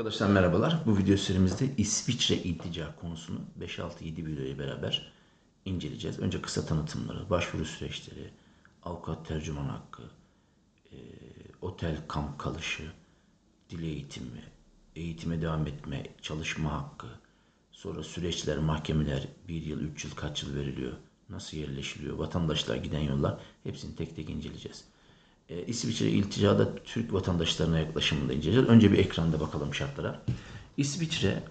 Arkadaşlar merhabalar. Bu video serimizde İsviçre iltica konusunu 5-6-7 videoya beraber inceleyeceğiz. Önce kısa tanıtımları, başvuru süreçleri, avukat tercüman hakkı, e, otel kamp kalışı, dil eğitimi, eğitime devam etme, çalışma hakkı, sonra süreçler, mahkemeler, bir yıl, üç yıl, kaç yıl veriliyor, nasıl yerleşiliyor, vatandaşlar giden yollar hepsini tek tek inceleyeceğiz. E, İsviçre ilticada Türk vatandaşlarına yaklaşımını da inceleyeceğiz. Önce bir ekranda bakalım şartlara. İsviçre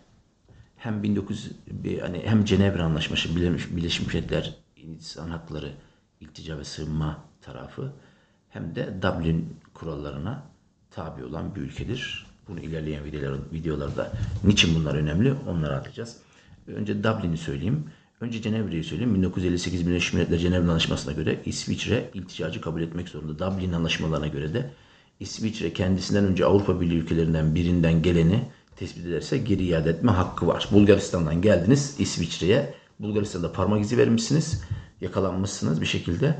hem 1900 bir, hani hem Cenevre Anlaşması Birleşmiş, Milletler İnsan Hakları İltica ve Sığınma tarafı hem de Dublin kurallarına tabi olan bir ülkedir. Bunu ilerleyen videolar, videolarda niçin bunlar önemli onları anlatacağız. Önce Dublin'i söyleyeyim. Önce Cenevre'yi söyleyeyim. 1958 Birleşmiş Milletler Cenevre Anlaşması'na göre İsviçre ilticacı kabul etmek zorunda. Dublin Anlaşmalarına göre de İsviçre kendisinden önce Avrupa Birliği ülkelerinden birinden geleni tespit ederse geri iade etme hakkı var. Bulgaristan'dan geldiniz İsviçre'ye. Bulgaristan'da parmak izi vermişsiniz. Yakalanmışsınız bir şekilde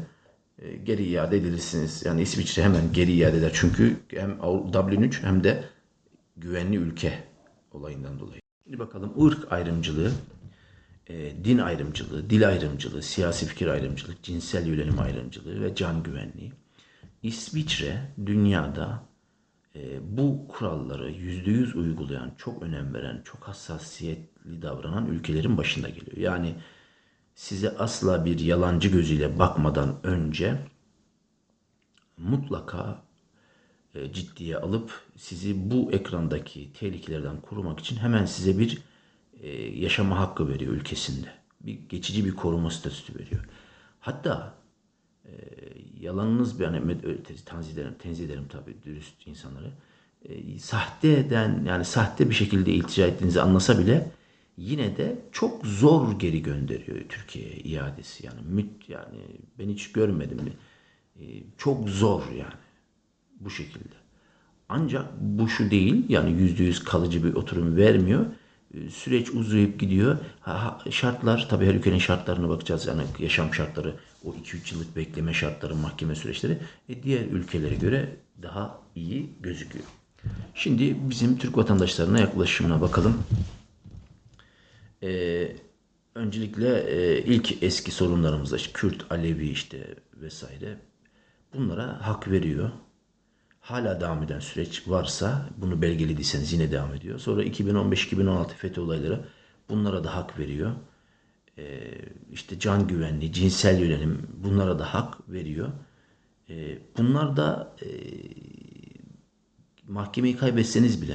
e, geri iade edilirsiniz. Yani İsviçre hemen geri iade eder. Çünkü hem Dublin 3 hem de güvenli ülke olayından dolayı. Şimdi bakalım ırk ayrımcılığı, e, din ayrımcılığı, dil ayrımcılığı, siyasi fikir ayrımcılığı, cinsel yönelim ayrımcılığı ve can güvenliği. İsviçre dünyada e, bu kuralları yüzde yüz uygulayan, çok önem veren, çok hassasiyetli davranan ülkelerin başında geliyor. Yani size asla bir yalancı gözüyle bakmadan önce mutlaka e, ciddiye alıp sizi bu ekrandaki tehlikelerden korumak için hemen size bir yaşama hakkı veriyor ülkesinde. Bir geçici bir koruma statüsü veriyor. Hatta e, yalanınız bir hani te- tenzih ederim, tenzih ederim tabii dürüst insanları. E, sahteden yani sahte bir şekilde iltica ettiğinizi anlasa bile yine de çok zor geri gönderiyor Türkiye'ye iadesi yani müt yani ben hiç görmedim. E, çok zor yani bu şekilde. Ancak bu şu değil yani yüzde yüz kalıcı bir oturum vermiyor. Süreç uzayıp gidiyor. Ha, şartlar tabii her ülkenin şartlarına bakacağız. Yani yaşam şartları, o 2-3 yıllık bekleme şartları, mahkeme süreçleri e, diğer ülkelere göre daha iyi gözüküyor. Şimdi bizim Türk vatandaşlarına yaklaşımına bakalım. Ee, öncelikle e, ilk eski sorunlarımızda Kürt, Alevi işte vesaire bunlara hak veriyor. Hala devam eden süreç varsa bunu belgelediyseniz yine devam ediyor. Sonra 2015-2016 FETÖ olayları bunlara da hak veriyor. Ee, işte can güvenliği, cinsel yönelim bunlara da hak veriyor. Ee, bunlar da e, mahkemeyi kaybetseniz bile